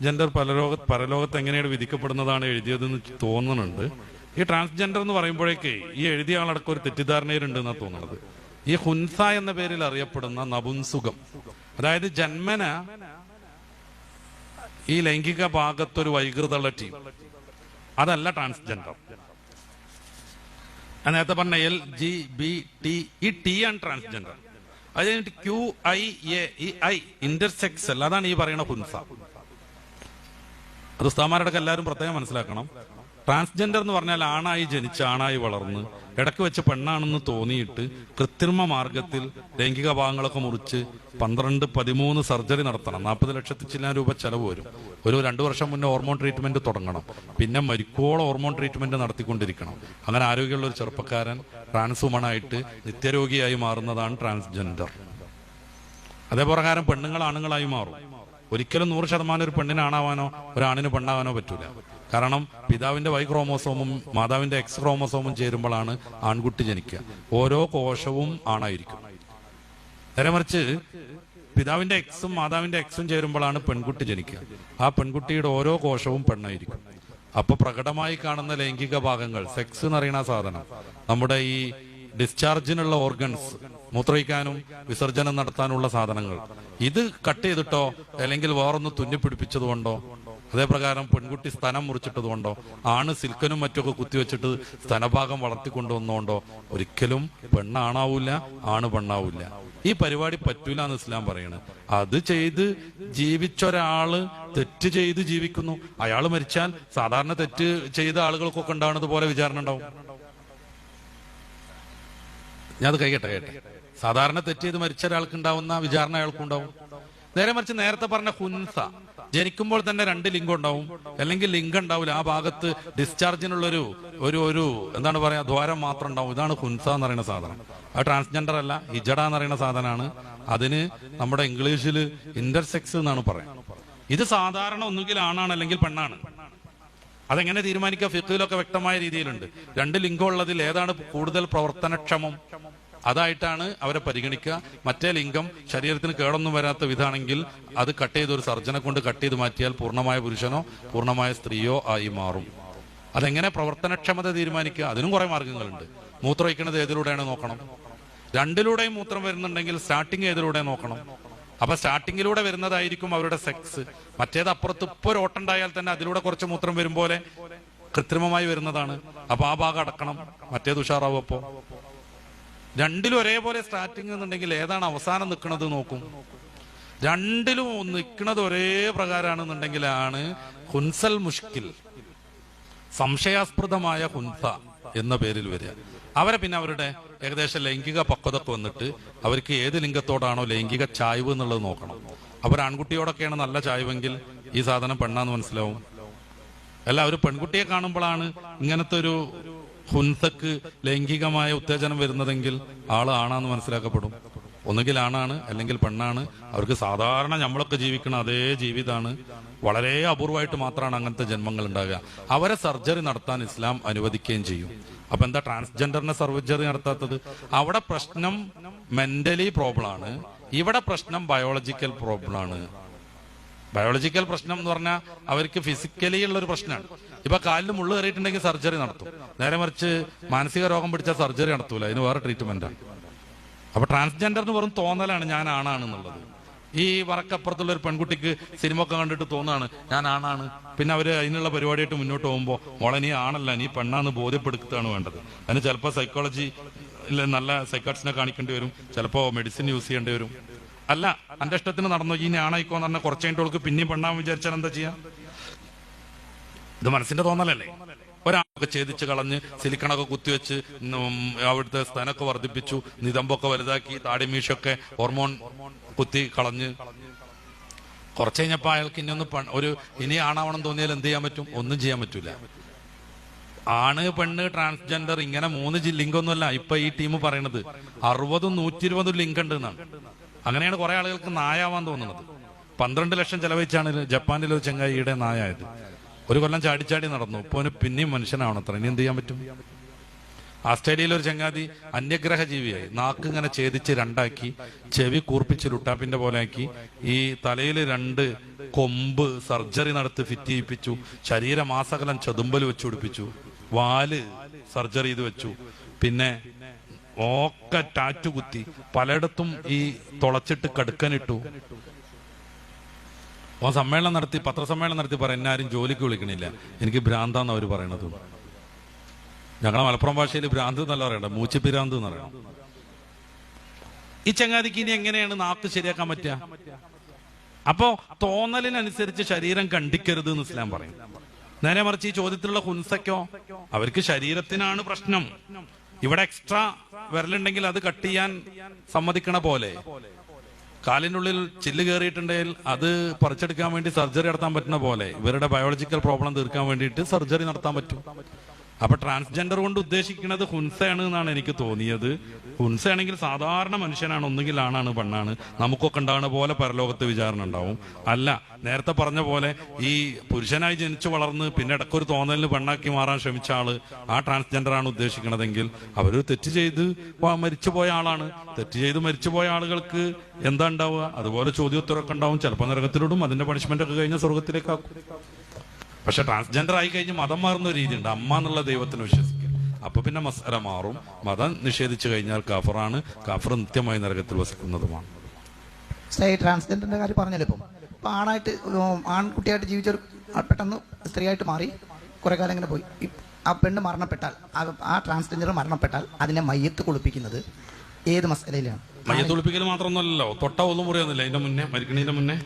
Transgender പരലോക പരലോകത്ത് എങ്ങനെയാണ് വിധിക്കപ്പെടുന്നതാണ് എഴുതിയതെന്ന് തോന്നുന്നുണ്ട്. ഈ ട്രാൻസ്ജെൻഡർ എന്ന് പറയുമ്പോഴേക്കേ ഈ എഴുതിയ ആളടക്കം ഒരു തെറ്റിദ്ധാരണയിലുണ്ട് എന്നാണ് തോന്നുന്നത്. ഈ ഹുൻസ എന്ന പേരിൽ അറിയപ്പെടുന്ന നപുൻസുഖം. അതായത് ജന്മന ഈ ലൈംഗിക ഭാഗത്തൊരു വൈകൃതമുള്ള ടീം അതല്ല ട്രാൻസ്ജെൻഡർ നേരത്തെ പറഞ്ഞ എൽ ജി ബി ടി ഈ ടി ആണ് ട്രാൻസ്ജെൻഡർ അത് കഴിഞ്ഞിട്ട് Q I A E I intersexual അതാണ് ഈ പറയുന്ന ഹുൻസ. അത് എല്ലാവരും പ്രത്യേകം മനസ്സിലാക്കണം. ട്രാൻസ്ജെൻഡർ എന്ന് പറഞ്ഞാൽ ആണായി ജനിച്ച് ആണായി വളർന്ന് ഇടയ്ക്ക് വെച്ച് പെണ്ണാണെന്ന് തോന്നിയിട്ട് കൃത്രിമ മാർഗത്തിൽ ലൈംഗിക ഭാഗങ്ങളൊക്കെ മുറിച്ച് പന്ത്രണ്ട് പതിമൂന്ന് സർജറി നടത്തണം. നാൽപ്പത് ലക്ഷത്തി ചില്ലാൻ രൂപ ചെലവ് വരും. ഒരു രണ്ടു വർഷം മുന്നേ ഹോർമോൺ ട്രീറ്റ്മെന്റ് തുടങ്ങണം. പിന്നെ മരിക്കോളം ഹോർമോൺ ട്രീറ്റ്മെന്റ് നടത്തിക്കൊണ്ടിരിക്കണം. അങ്ങനെ ആരോഗ്യമുള്ള ഒരു ചെറുപ്പക്കാരൻ ട്രാൻസ് വുമണായിട്ട് നിത്യരോഗിയായി മാറുന്നതാണ് ട്രാൻസ്ജെൻഡർ അതേപ്രകാരം പെണ്ണുങ്ങൾ ആണുങ്ങളായി മാറും. ഒരിക്കലും നൂറ് ശതമാനം ഒരു പെണ്ണിനാണാവാനോ ഒരാണിന് പെണ്ണാവാനോ പറ്റൂല. കാരണം പിതാവിന്റെ വൈ ക്രോമോസോമും മാതാവിന്റെ എക്സ് ക്രോമോസോമും ചേരുമ്പോഴാണ് ആൺകുട്ടി ജനിക്കുക. ഓരോ കോശവും ആണായിരിക്കും. നേരെ മറിച്ച് പിതാവിന്റെ എക്സും മാതാവിന്റെ എക്സും ചേരുമ്പോഴാണ് പെൺകുട്ടി ജനിക്കുക. ആ പെൺകുട്ടിയുടെ ഓരോ കോശവും പെണ്ണായിരിക്കും. അപ്പൊ പ്രകടമായി കാണുന്ന ലൈംഗിക ഭാഗങ്ങൾ സെക്സ് എന്ന് സാധനം നമ്മുടെ ഈ ഡിസ്ചാർജിനുള്ള ഓർഗൻസ് മൂത്രയിക്കാനും വിസർജനം നടത്താനുള്ള സാധനങ്ങൾ. ഇത് കട്ട് ചെയ്തിട്ടോ അല്ലെങ്കിൽ വേറൊന്ന് തുന്നിപ്പിടിപ്പിച്ചത് കൊണ്ടോ അതേപ്രകാരം പെൺകുട്ടി സ്ഥലം മുറിച്ചിട്ടത് കൊണ്ടോ ആണ് സിൽക്കനും മറ്റൊക്കെ കുത്തിവെച്ചിട്ട് സ്തനഭാഗം വളർത്തിക്കൊണ്ടുവന്നുകൊണ്ടോ ഒരിക്കലും പെണ്ണാണാവൂല ആണ് പെണ്ണാവൂല. ഈ പരിപാടി പറ്റൂല എന്ന് ഇസ്ലാം പറയണ്. അത് ചെയ്ത് ജീവിച്ചൊരാൾ തെറ്റ് ചെയ്ത് ജീവിക്കുന്നു. അയാൾ മരിച്ചാൽ സാധാരണ തെറ്റ് ചെയ്ത ആളുകൾക്കൊക്കെ ഉണ്ടാവുന്നത് പോലെ വിചാരണ ഉണ്ടാവും. ഞാൻ അത് കഴിയട്ടെ കേട്ടെ സാധാരണ തെറ്റ് ചെയ്ത് മരിച്ച ഒരാൾക്ക് ഉണ്ടാവുന്ന വിചാരണ അയാൾക്കുണ്ടാവും. നേരെ മറിച്ച് നേരത്തെ പറഞ്ഞ ഹുൻസ ജനിക്കുമ്പോൾ തന്നെ രണ്ട് ലിംഗം ഉണ്ടാവും. അല്ലെങ്കിൽ ലിംഗം ഉണ്ടാവില്ല. ആ ഭാഗത്ത് ഡിസ്ചാർജിനുള്ളൊരു ഒരു ഒരു എന്താണ് പറയാ ദ്വാരം മാത്രം ഉണ്ടാവും. ഇതാണ് ഹുൻസ എന്ന് പറയുന്ന സാധനം. ആ ട്രാൻസ്ജെൻഡർ അല്ല ഹിജഡ എന്ന് പറയുന്ന സാധനമാണ്. അതിന് നമ്മുടെ ഇംഗ്ലീഷിൽ ഇന്റർസെക്സ് എന്നാണ് പറയുന്നത്. ഇത് സാധാരണ ഒന്നുകിൽ ആണാണ് അല്ലെങ്കിൽ പെണ്ണാണ്. അതെങ്ങനെ തീരുമാനിക്കുക ഫിഖിലൊക്കെ വ്യക്തമായ രീതിയിലുണ്ട്. രണ്ട് ലിംഗം ഉള്ളതിൽ ഏതാണ് കൂടുതൽ പ്രവർത്തനക്ഷമം? അതായിട്ടാണ് അവരെ പരിഗണിക്കുക. മറ്റേ ലിംഗം ശരീരത്തിന് കേടൊന്നും വരാത്ത വിധാണെങ്കിൽ അത് കട്ട് ചെയ്ത് ഒരു സർജനെ കൊണ്ട് കട്ട് ചെയ്ത് മാറ്റിയാൽ പൂർണമായ പുരുഷനോ പൂർണമായ സ്ത്രീയോ ആയി മാറും. അതെങ്ങനെ പ്രവർത്തനക്ഷമത തീരുമാനിക്കുക? അതിനും കുറെ മാർഗങ്ങളുണ്ട്. മൂത്രം വയ്ക്കുന്നത് ഏതിലൂടെയാണ് നോക്കണം? രണ്ടിലൂടെയും മൂത്രം വരുന്നുണ്ടെങ്കിൽ സ്റ്റാർട്ടിങ് ഏതിലൂടെ നോക്കണം? അപ്പൊ സ്റ്റാർട്ടിങ്ങിലൂടെ വരുന്നതായിരിക്കും അവരുടെ സെക്സ് മറ്റേത് അപ്പുറത്ത് ഇപ്പൊ ഒരു ഓട്ടുണ്ടായാൽ തന്നെ അതിലൂടെ കുറച്ച് മൂത്രം വരും പോലെ കൃത്രിമമായി വരുന്നതാണ്. അപ്പൊ ആ ഭാഗം അടക്കണം. മറ്റേത് ഉഷാറാവും അപ്പോ. രണ്ടിലും ഒരേപോലെ സ്റ്റാർട്ടിങ് എന്നുണ്ടെങ്കിൽ ഏതാണ് അവസാനം നിൽക്കുന്നത് നോക്കും. രണ്ടിലും നിൽക്കുന്നത് ഒരേ പ്രകാരമാണെന്നുണ്ടെങ്കിലാണ് ഹുൻസൽ മുഷ്കിൽ സംശയാസ്പദമായ ഹുൻസ എന്ന പേരിൽ വരിക. അവരെ പിന്നെ അവരുടെ ഏകദേശം ലൈംഗിക പക്വതക്ക് വന്നിട്ട് അവർക്ക് ഏത് ലിംഗത്തോടാണോ ലൈംഗിക ചായ്വ് എന്നുള്ളത് നോക്കണം. അവർ ആൺകുട്ടിയോടൊക്കെയാണ് നല്ല ചായ്വെങ്കിൽ ഈ സാധനം പെണ്ണാന്ന് മനസ്സിലാവും. അല്ല ഒരു പെൺകുട്ടിയെ കാണുമ്പോഴാണ് ഇങ്ങനത്തെ ഒരു ഹുൻസക്ക് ലൈംഗികമായ ഉത്തേജനം വരുന്നതെങ്കിൽ ആൾ ആണാന്ന് മനസ്സിലാക്കപ്പെടും. ഒന്നുകിൽ ആണാണ് അല്ലെങ്കിൽ പെണ്ണാണ്. അവർക്ക് സാധാരണ നമ്മളൊക്കെ ജീവിക്കുന്ന അതേ ജീവിതമാണ് വളരെ അപൂർവമായിട്ട് മാത്രമാണ് അങ്ങനത്തെ ജന്മങ്ങൾ ഉണ്ടാകുക അവരെ സർജറി നടത്താൻ ഇസ്ലാം അനുവദിക്കുകയും ചെയ്യും. അപ്പൊ എന്താ ട്രാൻസ്ജെൻഡറിനെ സർജറി നടത്താത്തത്? അവിടെ പ്രശ്നം മെന്റലി പ്രോബ്ലം ആണ്. ഇവിടെ പ്രശ്നം ബയോളജിക്കൽ പ്രോബ്ലം ആണ്. ബയോളജിക്കൽ പ്രശ്നം എന്ന് പറഞ്ഞാൽ അവർക്ക് ഫിസിക്കലി ഉള്ള ഒരു പ്രശ്നമാണ് ഇപ്പൊ കാലിൽ മുള്ളു കയറിയിട്ടുണ്ടെങ്കിൽ സർജറി നടത്തും. നേരെ മറിച്ച് മാനസിക രോഗം പിടിച്ച സർജറി നടത്തൂല. അതിന് വേറെ ട്രീറ്റ്മെന്റാണ് അപ്പൊ എന്ന് വെറും തോന്നലാണ് ഞാൻ ആണാണ് എന്നുള്ളത്. ഈ വറക്കപ്പുറത്തുള്ള ഒരു പെൺകുട്ടിക്ക് സിനിമ ഒക്കെ കണ്ടിട്ട് തോന്നാണ് ഞാൻ ആണാണ്. പിന്നെ അവർ അതിനുള്ള പരിപാടിയായിട്ട് മുന്നോട്ട് പോകുമ്പോൾ മോളെ നീ ആണല്ല നീ പെണ്ണാന്ന് ബോധ്യപ്പെടുത്തുകയാണ് വേണ്ടത്. അതിന് ചിലപ്പോൾ സൈക്കോളജി നല്ല സൈക്കാട്സിനെ കാണിക്കേണ്ടി വരും. ചിലപ്പോൾ മെഡിസിൻ യൂസ് ചെയ്യേണ്ടി വരും. അല്ല എന്റെ ഇഷ്ടത്തിന് നടന്നു. ഈ ആണായിക്കോന്ന് പറഞ്ഞാൽ കുറച്ച് കഴിഞ്ഞിട്ട് പിന്നെയും പെണ്ണാൻ വിചാരിച്ചാൽ എന്താ ചെയ്യാ? ഇത് മനസ്സിന്റെ തോന്നലല്ലേ? ഒരാളൊക്കെ ഛേദിച്ച് കളഞ്ഞ് സിലിക്കണൊക്കെ കുത്തിവെച്ച് അവിടുത്തെ സ്ഥനമൊക്കെ വർദ്ധിപ്പിച്ചു നിതമ്പൊക്കെ വലുതാക്കി താടിമീശൊക്കെ ഹോർമോൺ കുത്തി കളഞ്ഞ്. കുറച്ച് കഴിഞ്ഞപ്പോ അയാൾക്ക് ഇനി ഒന്ന് ഒരു ഇനി ആണാവണം തോന്നിയാൽ എന്ത് ചെയ്യാൻ പറ്റും? ഒന്നും ചെയ്യാൻ പറ്റൂല. ആണ് പെണ്ണ് ട്രാൻസ്ജെൻഡർ ഇങ്ങനെ മൂന്ന് ലിംഗൊന്നുമല്ല ഇപ്പൊ ഈ ടീം പറയണത് അറുപതും നൂറ്റി ഇരുപതും ലിങ്ക് ഉണ്ട് എന്നാണ് അങ്ങനെയാണ് കുറെ ആളുകൾക്ക് നായാവാൻ തോന്നുന്നത്. പന്ത്രണ്ട് ലക്ഷം ചെലവഴിച്ചാണ് ജപ്പാനിലെ ഒരു ചെങ്ങായിയുടെ നായായത്. ഒരു കൊല്ലം ചാടിച്ചാടി നടന്നു. ഇപ്പൊ അവന് പിന്നെയും മനുഷ്യനാവണം അത്ര ഇനി എന്ത് ചെയ്യാൻ പറ്റും? ആസ്ട്രേലിയയിലെ ഒരു ചങ്ങാതി അന്യഗ്രഹ ജീവിയായി നാക്ക് ഇങ്ങനെ ഛേദിച്ച് രണ്ടാക്കി ചെവി കൂർപ്പിച്ച് ലുട്ടാപ്പിന്റെ ആക്കി ഈ തലയിൽ രണ്ട് കൊമ്പ് സർജറി നടത്തി ഫിറ്റ് ചെയ്യിപ്പിച്ചു ശരീരമാസകലം ചതുമ്പൽ വെച്ച് പിടിപ്പിച്ചു വാൽ സർജറി ചെയ്ത് വെച്ചു. പിന്നെ ഒക്കെ ടാറ്റു കുത്തി പലയിടത്തും ഈ തുളച്ചിട്ട് കടുക്കനിട്ടു. ഓ സമ്മേളനം നടത്തി പത്രസമ്മേളനം നടത്തി പറ എന്നാരും ജോലിക്ക് വിളിക്കണില്ല. എനിക്ക് ഭ്രാന്താന്ന് അവർ പറയണത്. ഞങ്ങളെ മലപ്പുറം ഭാഷയിൽ ഭ്രാന്ത് എന്നല്ല പറയണ്ട മൂച്ചിപ്പിരാന്ത് എന്ന് പറയണം. ഈ ചങ്ങാതിക്ക് ഇനി എങ്ങനെയാണ് നാക്ക് ശരിയാക്കാൻ പറ്റുക? അപ്പോ തോന്നലിനനുസരിച്ച് ശരീരം കണ്ടിക്കരുത് എന്ന് ഇസ്ലാം പറയും. നേരെ മറിച്ച് ഈ ചോദ്യത്തിലുള്ള ഹുൻസക്കോ അവർക്ക് ശരീരത്തിനാണ് പ്രശ്നം. ഇവിടെ എക്സ്ട്രാ വിരലുണ്ടെങ്കിൽ അത് കട്ട് ചെയ്യാൻ സമ്മതിക്കണ പോലെ. കാലിനുള്ളിൽ ചില്ല് കയറിയിട്ടുണ്ടെങ്കിൽ അത് പറിച്ചെടുക്കാൻ വേണ്ടി സർജറി നടത്താൻ പറ്റുന്ന പോലെ. ഇവരുടെ ബയോളജിക്കൽ പ്രോബ്ലം തീർക്കാൻ വേണ്ടിയിട്ട് സർജറി നടത്താൻ പറ്റും. അപ്പൊ ട്രാൻസ്ജെൻഡർ കൊണ്ട് ഉദ്ദേശിക്കുന്നത് ഹുൻസയാണ് എന്നാണ് എനിക്ക് തോന്നിയത്. ഹുൻസയാണെങ്കിൽ സാധാരണ മനുഷ്യനാണ് ഒന്നുകിൽ ആണാണ് പെണ്ണാണ്. നമുക്കൊക്കെ ഉണ്ടാകുന്ന പോലെ പരലോകത്ത് വിചാരണ ഉണ്ടാവും. അല്ല നേരത്തെ പറഞ്ഞ പോലെ ഈ പുരുഷനായി ജനിച്ചു വളർന്ന് പിന്നെ ഇടക്കൊരു തോന്നലിന് പെണ്ണാക്കി മാറാൻ ശ്രമിച്ച ആൾ ആ ട്രാൻസ്ജെൻഡർ ആണ് ഉദ്ദേശിക്കണതെങ്കിൽ അവർ തെറ്റ് ചെയ്ത് മരിച്ചു പോയ ആളാണ്. തെറ്റ് ചെയ്ത് മരിച്ചു പോയ ആളുകൾക്ക് എന്താ ഉണ്ടാവുക? അതുപോലെ ചോദ്യോത്തരമൊക്കെ ഉണ്ടാവും. ചിലപ്പോൾ നരകത്തിലോടും അതിന്റെ പണിഷ്മെന്റ് ഒക്കെ കഴിഞ്ഞ സ്വർഗത്തിലേക്കാക്കും പക്ഷെ ട്രാൻസ്ജെൻഡർ ആയി കഴിഞ്ഞ് മതം മാറുന്ന ഒരു രീതിയുണ്ട്. അമ്മ എന്നുള്ള ദൈവത്തിന് വിശ്വസിക്കുക. അപ്പൊ പിന്നെ മസല മാറും. മതം നിഷേധിച്ചു കഴിഞ്ഞാൽ കാഫറാണ്. കാഫർ നിത്യമായി നരകത്തിൽ വസിക്കുന്നതുമാണ്. ട്രാൻസ്ജെൻഡറിന്റെ കാര്യം പറഞ്ഞല്ലോ ഇപ്പം. ഇപ്പം ആണായിട്ട് ആൺകുട്ടിയായിട്ട് ജീവിച്ചൊരു ആ പെട്ടെന്ന് സ്ത്രീയായിട്ട് മാറി കുറെ കാലം ഇങ്ങനെ പോയി. ആ പെണ്ണ് മരണപ്പെട്ടാൽ ആ- ട്രാൻസ്ജെൻഡർ മരണപ്പെട്ടാൽ അതിനെ മയ്യത്ത് കുളിപ്പിക്കുന്നത് ഏത് മസലയിലാണ് മയ്യത്തൊളിപ്പിക്കൽ മാത്രമൊന്നുമല്ലല്ലോ. തൊട്ട ഒന്നും മുറിയൊന്നുമില്ല അതിന്റെ മുന്നേ മരിക്കണതിന്റെ മുന്നേ.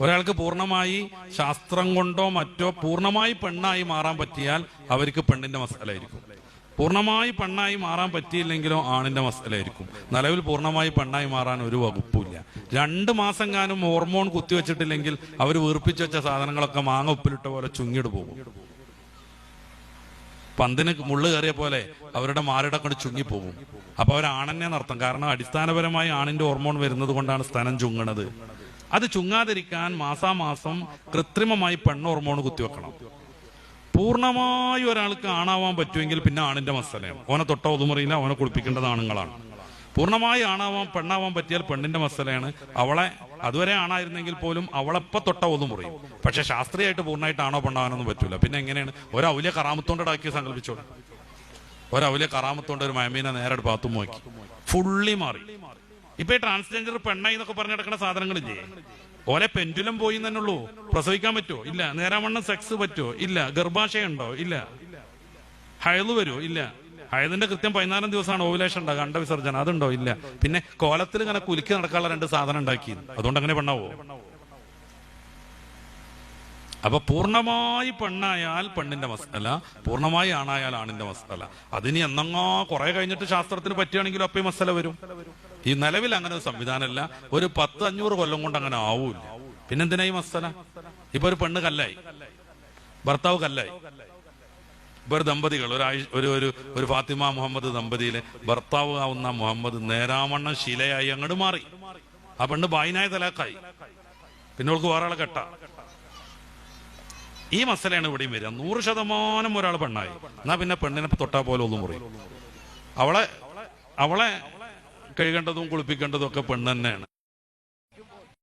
ഒരാൾക്ക് പൂർണമായി ശാസ്ത്രം കൊണ്ടോ മറ്റോ പൂർണമായി പെണ്ണായി മാറാൻ പറ്റിയാൽ അവർക്ക് പെണ്ണിന്റെ മസാലയായിരിക്കും. പൂർണമായി പെണ്ണായി മാറാൻ പറ്റിയില്ലെങ്കിലോ ആണിന്റെ മസലായിരിക്കും നിലവിൽ പൂർണമായി പെണ്ണായി മാറാൻ ഒരു വകുപ്പില്ല രണ്ട് മാസം കാനും ഹോർമോൺ കുത്തിവെച്ചിട്ടില്ലെങ്കിൽ അവർ വീർപ്പിച്ചു വെച്ച സാധനങ്ങളൊക്കെ മാങ്ങ ഉപ്പിലിട്ട പോലെ ചുങ്ങിട് പോകും. പന്തിന് മുള്ളു കയറിയ പോലെ അവരുടെ മാറിട കൊണ്ട് ചുങ്ങിപ്പോകും അപ്പൊ അവർ ആണെന്നെ നടത്തും. കാരണം അടിസ്ഥാനപരമായി ആണിന്റെ ഹോർമോൺ വരുന്നത് കൊണ്ടാണ് സ്ഥലം ചുങ്ങണത്. അത് ചുങ്ങാതിരിക്കാൻ മാസാമാസം കൃത്രിമമായി പെണ്ണ് ഹോർമോൺ കുത്തിവെക്കണം. പൂർണമായി ഒരാൾക്ക് ആണാവാൻ പറ്റുമെങ്കിൽ പിന്നെ ആണിന്റെ മസലയാണ്. ഓനെ തൊട്ട ഒതുമറിയില്ല ഓനെ കുളിപ്പിക്കേണ്ടത് ആണുങ്ങളാണ്. പൂർണമായി ആണാവാൻ പെണ്ണാവാൻ പറ്റിയാൽ പെണ്ണിന്റെ മസലയാണ്. അവളെ അതുവരെ ആണായിരുന്നെങ്കിൽ പോലും അവളെപ്പ തൊട്ട ഒതുമുറിയും. പക്ഷെ ശാസ്ത്രീയമായിട്ട് പൂർണമായിട്ട് ആണോ പെണ്ണാവാനൊന്നും പറ്റൂല. പിന്നെ എങ്ങനെയാണ്? ഒരു ഔലിയ കറാമത്തോണ്ടാക്കി സങ്കല്പിച്ചോളൂ ഒരു ഔലിയ കറാമത്തോണ്ട് ഒരു മയമീനെ നേരെ ഭാഗത്തും നോക്കി ഫുള്ളി മാറി. ഇപ്പൊ ഈ ട്രാൻസ്ജെൻഡർ പെണ്ണായി എന്നൊക്കെ പറഞ്ഞു നടക്കുന്ന സാധനങ്ങളില്ലേ? ഓലെ പെൻഡുലം പോയി തന്നെ ഉള്ളൂ പ്രസവിക്കാൻ പറ്റുമോ ഇല്ല. നേരാവണ്ണം സെക്സ് പറ്റുമോ ഇല്ല. ഗർഭാശയുണ്ടോ ഇല്ല. ഹയൽ വരുമോ ഇല്ല. ഹയതിന്റെ കൃത്യം പതിനാലാം ദിവസമാണ് ഓവുലേഷൻ ഉണ്ടാകുക അണ്ടവിസർജന അതുണ്ടോ? ഇല്ല. പിന്നെ കോലത്തിൽ ഇങ്ങനെ കുലുക്കി നടക്കാനുള്ള രണ്ട് സാധനം ഉണ്ടാക്കി. അതുകൊണ്ട് അങ്ങനെ പെണ്ണാവോ? അപ്പൊ പൂർണമായി പെണ്ണായാൽ പെണ്ണിന്റെ മസല പൂർണമായി ആണായാൽ ആണിന്റെ മസല അതിനി എന്നങ്ങോ കുറെ കഴിഞ്ഞിട്ട് ശാസ്ത്രത്തിന് പറ്റുകയാണെങ്കിലും അപ്പൊ മസല വരും. ഈ നിലവിൽ അങ്ങനെ ഒരു സംവിധാനമല്ല. ഒരു പത്ത് അഞ്ഞൂറ് കൊല്ലം കൊണ്ട് അങ്ങനെ ആവൂല്ല. പിന്നെന്തിനാ ഈ മസല ഇപ്പൊ ഒരു പെണ്ണ് കല്ലായി. ഭർത്താവ് കല്ലായി. ഇപ്പൊ ഒരു ദമ്പതികൾ ഒരു ഒരു ഒരു ഫാത്തിമ മുഹമ്മദ് ദമ്പതിയിലെ ഭർത്താവ് ആവുന്ന മുഹമ്മദ് നേരാമണ്ണ ശിലയായി അങ്ങോട്ട് മാറി. ആ പെണ്ണ് ബായിനായ തലാക്കായി പിന്നെ അവൾക്ക് വേറെ ആളെ കെട്ട. ഈ മസലയാണ് ഇവിടെയും വരിക. നൂറ് ശതമാനം ഒരാൾ പെണ്ണായി. എന്നാ പിന്നെ പെണ്ണിനെ തൊട്ടാ പോലെ ഒന്നും മുറിയും അവളെ അവളെ കഴുകേണ്ടതും കുളിപ്പിക്കേണ്ടതും ഒക്കെ പെണ്ണ് തന്നെയാണ്